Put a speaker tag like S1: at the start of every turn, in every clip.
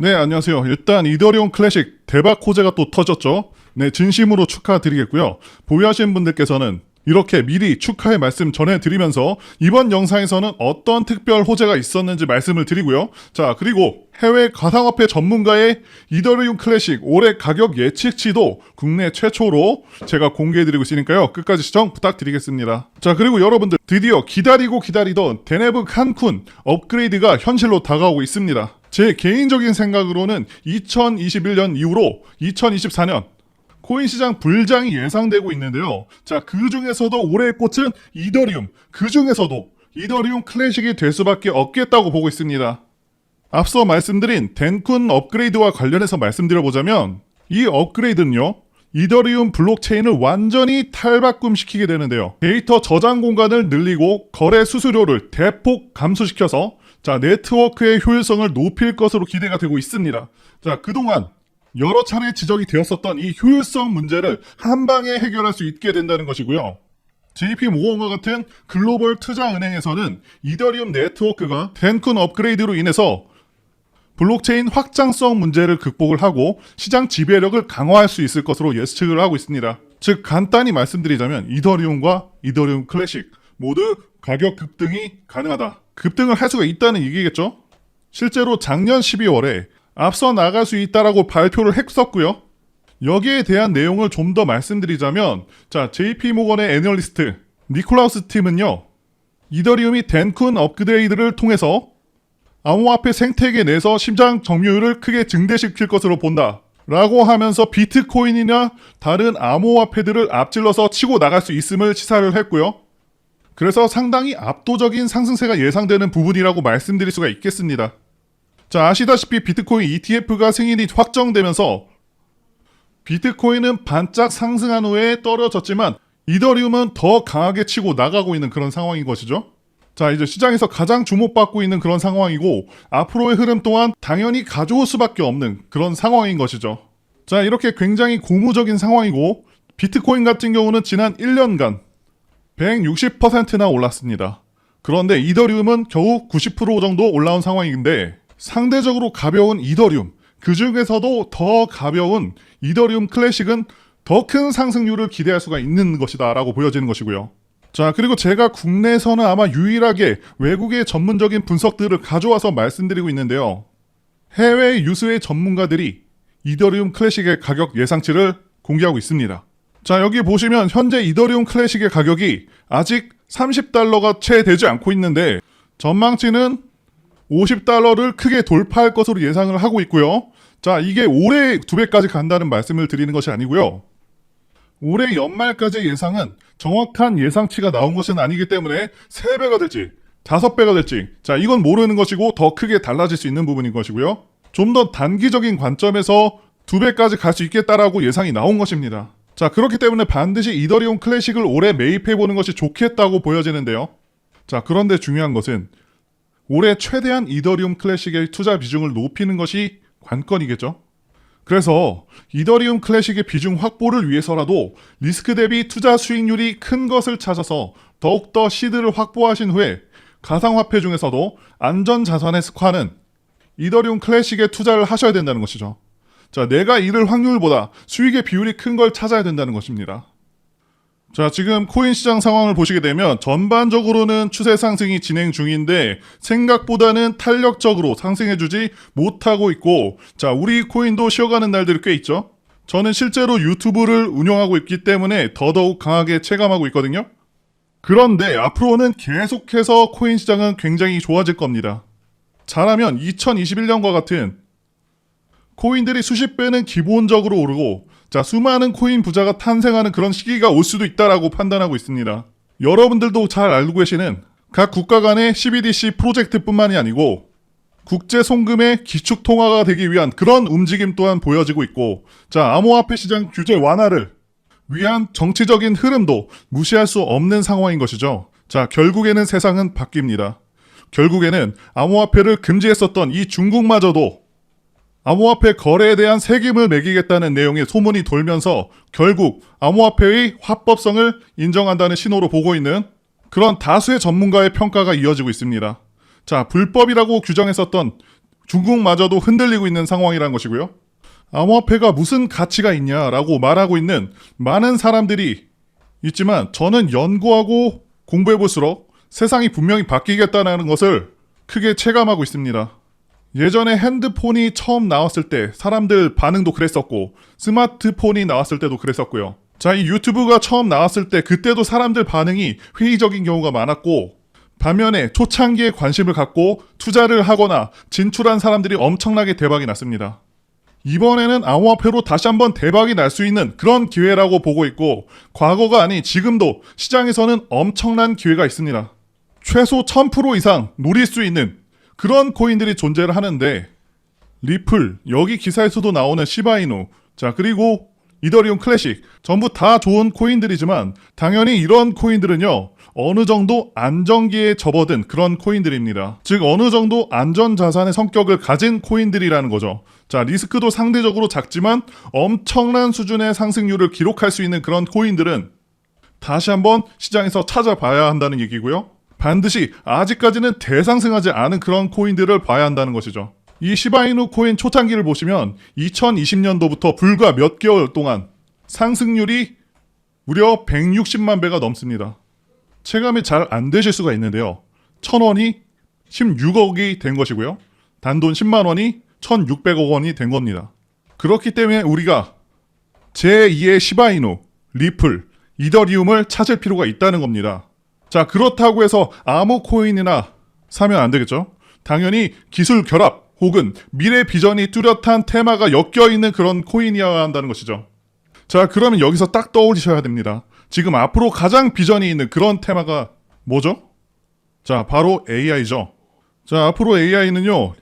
S1: 네, 안녕하세요. 일단 이더리움 클래식 대박 호재가 또 터졌죠. 네, 진심으로 축하드리겠고요. 보유하신 분들께서는 이렇게 미리 축하의 말씀 전해드리면서 이번 영상에서는 어떤 특별 호재가 있었는지 말씀을 드리고요. 자, 그리고 해외 가상화폐 전문가의 이더리움 클래식 올해 가격 예측치도 국내 최초로 제가 공개해드리고 있으니까요. 끝까지 시청 부탁드리겠습니다. 자, 그리고 여러분들 드디어 기다리고 기다리던 데네브 칸쿤 업그레이드가 현실로 다가오고 있습니다. 제 개인적인 생각으로는 2021년 이후로 2024년 코인 시장 불장이 예상되고 있는데요. 자, 그 중에서도 올해의 꽃은 이더리움. 그 중에서도 이더리움 클래식이 될 수밖에 없겠다고 보고 있습니다. 앞서 말씀드린 덴쿤 업그레이드와 관련해서 말씀드려보자면 이 업그레이드는요. 이더리움 블록체인을 완전히 탈바꿈시키게 되는데요. 데이터 저장 공간을 늘리고 거래 수수료를 대폭 감소시켜서 자, 네트워크의 효율성을 높일 것으로 기대가 되고 있습니다. 자, 그동안 여러 차례 지적이 되었었던 이 효율성 문제를 한 방에 해결할 수 있게 된다는 것이고요. JP 모건과 같은 글로벌 투자 은행에서는 이더리움 네트워크가 덴쿤 업그레이드로 인해서 블록체인 확장성 문제를 극복을 하고 시장 지배력을 강화할 수 있을 것으로 예측을 하고 있습니다. 즉 간단히 말씀드리자면 이더리움과 이더리움 클래식 모두 가격 급등이 가능하다. 급등을 할 수가 있다는 얘기겠죠? 실제로 작년 12월에 앞서 나갈 수 있다라고 발표를 했었고요. 여기에 대한 내용을 좀 더 말씀드리자면 자 JP 모건의 애널리스트 니콜라우스 팀은요. 이더리움이 덴쿤 업그레이드를 통해서 암호화폐 생태계 내에서 심장 점유율을 크게 증대시킬 것으로 본다. 라고 하면서 비트코인이나 다른 암호화폐들을 앞질러서 치고 나갈 수 있음을 시사를 했고요. 그래서 상당히 압도적인 상승세가 예상되는 부분이라고 말씀드릴 수가 있겠습니다. 자, 아시다시피 비트코인 ETF가 승인이 확정되면서 비트코인은 반짝 상승한 후에 떨어졌지만 이더리움은 더 강하게 치고 나가고 있는 그런 상황인 것이죠. 자, 이제 시장에서 가장 주목받고 있는 그런 상황이고 앞으로의 흐름 또한 당연히 가져올 수밖에 없는 그런 상황인 것이죠. 자, 이렇게 굉장히 고무적인 상황이고 비트코인 같은 경우는 지난 1년간 160%나 올랐습니다. 그런데 이더리움은 겨우 90% 정도 올라온 상황인데 상대적으로 가벼운 이더리움, 그 중에서도 더 가벼운 이더리움 클래식은 더 큰 상승률을 기대할 수가 있는 것이다 라고 보여지는 것이고요. 자, 그리고 제가 국내에서는 아마 유일하게 외국의 전문적인 분석들을 가져와서 말씀드리고 있는데요. 해외 유수의 전문가들이 이더리움 클래식의 가격 예상치를 공개하고 있습니다. 자, 여기 보시면 현재 이더리움 클래식의 가격이 아직 30달러가 채 되지 않고 있는데 전망치는 50달러를 크게 돌파할 것으로 예상을 하고 있고요. 자, 이게 올해 두 배까지 간다는 말씀을 드리는 것이 아니고요. 올해 연말까지 예상은 정확한 예상치가 나온 것은 아니기 때문에 3배가 될지 5배가 될지 자, 이건 모르는 것이고 더 크게 달라질 수 있는 부분인 것이고요. 좀 더 단기적인 관점에서 2배까지 갈 수 있겠다라고 예상이 나온 것입니다. 자, 그렇기 때문에 반드시 이더리움 클래식을 올해 매입해 보는 것이 좋겠다고 보여지는데요. 자, 그런데 중요한 것은 올해 최대한 이더리움 클래식의 투자 비중을 높이는 것이 관건이겠죠. 그래서 이더리움 클래식의 비중 확보를 위해서라도 리스크 대비 투자 수익률이 큰 것을 찾아서 더욱더 시드를 확보하신 후에 가상화폐 중에서도 안전 자산에 속하는 이더리움 클래식에 투자를 하셔야 된다는 것이죠. 자, 내가 잃을 확률보다 수익의 비율이 큰 걸 찾아야 된다는 것입니다. 자, 지금 코인 시장 상황을 보시게 되면 전반적으로는 추세 상승이 진행 중인데 생각보다는 탄력적으로 상승해주지 못하고 있고 자, 우리 코인도 쉬어가는 날들이 꽤 있죠. 저는 실제로 유튜브를 운영하고 있기 때문에 더더욱 강하게 체감하고 있거든요. 그런데 앞으로는 계속해서 코인 시장은 굉장히 좋아질 겁니다. 잘하면 2021년과 같은 코인들이 수십 배는 기본적으로 오르고 자 수많은 코인 부자가 탄생하는 그런 시기가 올 수도 있다라고 판단하고 있습니다. 여러분들도 잘 알고 계시는 각 국가 간의 CBDC 프로젝트뿐만이 아니고 국제 송금의 기축 통화가 되기 위한 그런 움직임 또한 보여지고 있고 자 암호화폐 시장 규제 완화를 위한 정치적인 흐름도 무시할 수 없는 상황인 것이죠. 자 결국에는 세상은 바뀝니다. 결국에는 암호화폐를 금지했었던 이 중국마저도 암호화폐 거래에 대한 세금을 매기겠다는 내용의 소문이 돌면서 결국 암호화폐의 합법성을 인정한다는 신호로 보고 있는 그런 다수의 전문가의 평가가 이어지고 있습니다. 자, 불법이라고 규정했었던 중국마저도 흔들리고 있는 상황이라는 것이고요. 암호화폐가 무슨 가치가 있냐라고 말하고 있는 많은 사람들이 있지만 저는 연구하고 공부해 볼수록 세상이 분명히 바뀌겠다는 것을 크게 체감하고 있습니다. 예전에 핸드폰이 처음 나왔을 때 사람들 반응도 그랬었고 스마트폰이 나왔을 때도 그랬었고요. 자, 이 유튜브가 처음 나왔을 때 그때도 사람들 반응이 회의적인 경우가 많았고 반면에 초창기에 관심을 갖고 투자를 하거나 진출한 사람들이 엄청나게 대박이 났습니다. 이번에는 암호화폐로 다시 한번 대박이 날 수 있는 그런 기회라고 보고 있고 과거가 아닌 지금도 시장에서는 엄청난 기회가 있습니다. 최소 1000% 이상 노릴 수 있는 그런 코인들이 존재를 하는데 리플, 여기 기사에서도 나오는 시바이누, 자 그리고 이더리움 클래식 전부 다 좋은 코인들이지만 당연히 이런 코인들은요 어느 정도 안정기에 접어든 그런 코인들입니다. 즉 어느 정도 안전 자산의 성격을 가진 코인들이라는 거죠. 자 리스크도 상대적으로 작지만 엄청난 수준의 상승률을 기록할 수 있는 그런 코인들은 다시 한번 시장에서 찾아봐야 한다는 얘기고요. 반드시 아직까지는 대상승하지 않은 그런 코인들을 봐야 한다는 것이죠. 이 시바이누 코인 초창기를 보시면 2020년도부터 불과 몇 개월 동안 상승률이 무려 160만 배가 넘습니다. 체감이 잘 안 되실 수가 있는데요. 1000원이 16억이 된 것이고요. 단돈 10만 원이 1600억 원이 된 겁니다. 그렇기 때문에 우리가 제2의 시바이누, 리플, 이더리움을 찾을 필요가 있다는 겁니다. 자, 그렇다고 해서 아무 코인이나 사면 안 되겠죠? 당연히 기술 결합 혹은 미래 비전이 뚜렷한 테마가 엮여 있는 그런 코인이어야 한다는 것이죠. 자, 그러면 여기서 딱 떠올리셔야 됩니다. 지금 앞으로 가장 비전이 있는 그런 테마가 뭐죠? 자, 바로 AI죠. 자, 앞으로 AI는요,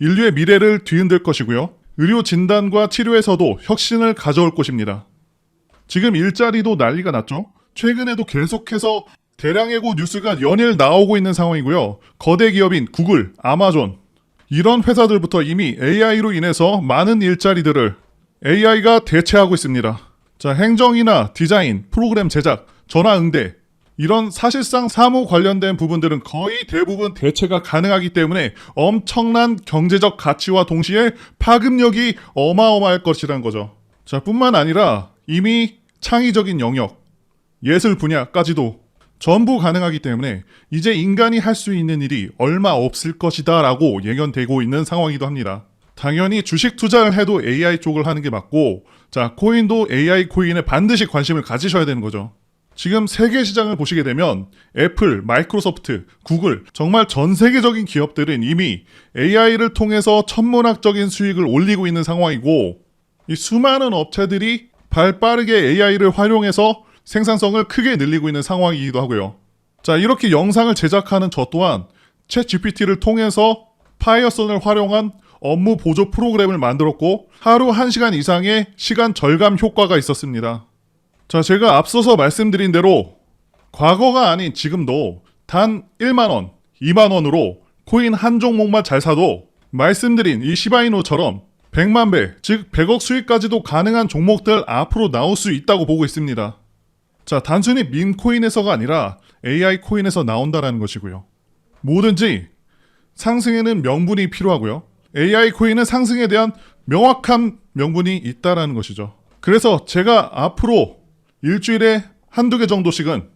S1: 인류의 미래를 뒤흔들 것이고요. 의료 진단과 치료에서도 혁신을 가져올 것입니다. 지금 일자리도 난리가 났죠. 최근에도 계속해서 대량의 고 뉴스가 연일 나오고 있는 상황이고요. 거대 기업인 구글, 아마존 이런 회사들부터 이미 AI로 인해서 많은 일자리들을 AI가 대체하고 있습니다. 자, 행정이나 디자인, 프로그램 제작, 전화 응대 이런 사실상 사무 관련된 부분들은 거의 대부분 대체가 가능하기 때문에 엄청난 경제적 가치와 동시에 파급력이 어마어마할 것이라는 거죠. 자, 뿐만 아니라 이미 창의적인 영역, 예술 분야까지도 전부 가능하기 때문에 이제 인간이 할 수 있는 일이 얼마 없을 것이다 라고 예견되고 있는 상황이기도 합니다. 당연히 주식 투자를 해도 AI 쪽을 하는 게 맞고, 자, 코인도 AI 코인에 반드시 관심을 가지셔야 되는 거죠. 지금 세계 시장을 보시게 되면 애플, 마이크로소프트, 구글, 정말 전 세계적인 기업들은 이미 AI를 통해서 천문학적인 수익을 올리고 있는 상황이고, 이 수많은 업체들이 발 빠르게 AI를 활용해서 생산성을 크게 늘리고 있는 상황이기도 하고요. 자, 이렇게 영상을 제작하는 저 또한 챗 GPT를 통해서 파이어선을 활용한 업무 보조 프로그램을 만들었고 하루 1시간 이상의 시간 절감 효과가 있었습니다. 자, 제가 앞서서 말씀드린 대로 과거가 아닌 지금도 단 1만원, 2만원으로 코인 한 종목만 잘 사도 말씀드린 이 시바이노처럼 100만 배, 즉 100억 수익까지도 가능한 종목들 앞으로 나올 수 있다고 보고 있습니다. 자, 단순히 밈코인에서가 아니라 AI 코인에서 나온다라는 것이고요. 뭐든지 상승에는 명분이 필요하고요. AI 코인은 상승에 대한 명확한 명분이 있다라는 것이죠. 그래서 제가 앞으로 일주일에 한두 개 정도씩은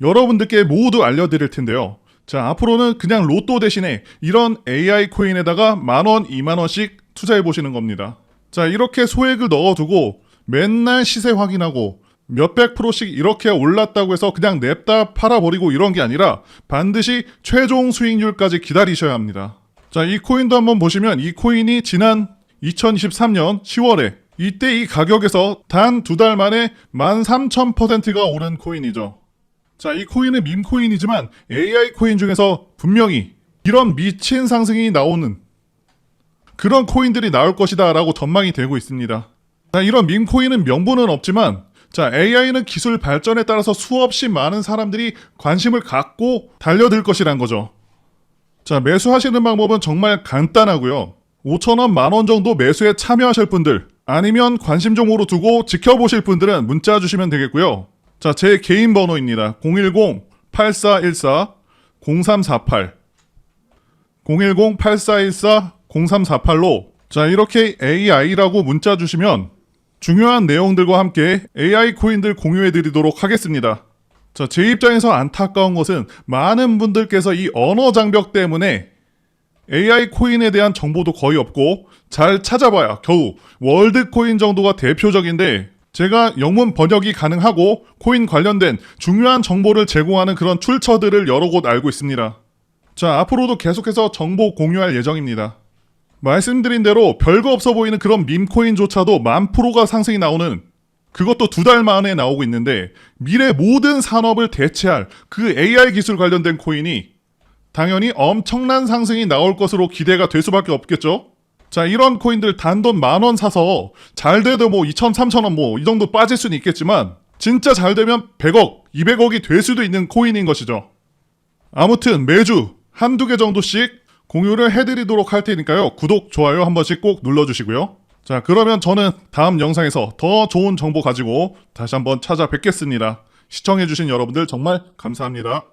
S1: 여러분들께 모두 알려드릴 텐데요. 자, 앞으로는 그냥 로또 대신에 이런 AI 코인에다가 만 원, 이만 원씩 투자해 보시는 겁니다. 자, 이렇게 소액을 넣어두고 맨날 시세 확인하고 몇백 프로씩 이렇게 올랐다고 해서 그냥 냅다 팔아버리고 이런 게 아니라 반드시 최종 수익률까지 기다리셔야 합니다. 자, 이 코인도 한번 보시면 이 코인이 지난 2023년 10월에 이때 이 가격에서 단 두 달 만에 13,000%가 오른 코인이죠. 자, 이 코인은 밈코인이지만 AI 코인 중에서 분명히 이런 미친 상승이 나오는 그런 코인들이 나올 것이다 라고 전망이 되고 있습니다. 자, 이런 밈코인은 명분은 없지만 자, AI는 기술 발전에 따라서 수없이 많은 사람들이 관심을 갖고 달려들 것이란 거죠. 자, 매수하시는 방법은 정말 간단하고요. 5천원, 만원 정도 매수에 참여하실 분들, 아니면 관심 종목으로 두고 지켜보실 분들은 문자 주시면 되겠고요. 자, 제 개인 번호입니다. 010-8414-0348. 010-8414 0348로 자 이렇게 AI라고 문자 주시면 중요한 내용들과 함께 AI 코인들 공유해 드리도록 하겠습니다. 자, 제 입장에서 안타까운 것은 많은 분들께서 이 언어 장벽 때문에 AI 코인에 대한 정보도 거의 없고 잘 찾아봐야 겨우 월드 코인 정도가 대표적인데 제가 영문 번역이 가능하고 코인 관련된 중요한 정보를 제공하는 그런 출처들을 여러 곳 알고 있습니다. 자, 앞으로도 계속해서 정보 공유할 예정입니다. 말씀드린 대로 별거 없어 보이는 그런 밈코인조차도 만 프로가 상승이 나오는 그것도 두 달 만에 나오고 있는데 미래 모든 산업을 대체할 그 AI 기술 관련된 코인이 당연히 엄청난 상승이 나올 것으로 기대가 될 수밖에 없겠죠. 자, 이런 코인들 단돈 만 원 사서 잘 돼도 뭐 2천, 3천 원 뭐 이 정도 빠질 수는 있겠지만 진짜 잘 되면 100억, 200억이 될 수도 있는 코인인 것이죠. 아무튼 매주 한두 개 정도씩 공유를 해드리도록 할 테니까요. 구독, 좋아요 한 번씩 꼭 눌러주시고요. 자, 그러면 저는 다음 영상에서 더 좋은 정보 가지고 다시 한번 찾아뵙겠습니다. 시청해주신 여러분들 정말 감사합니다.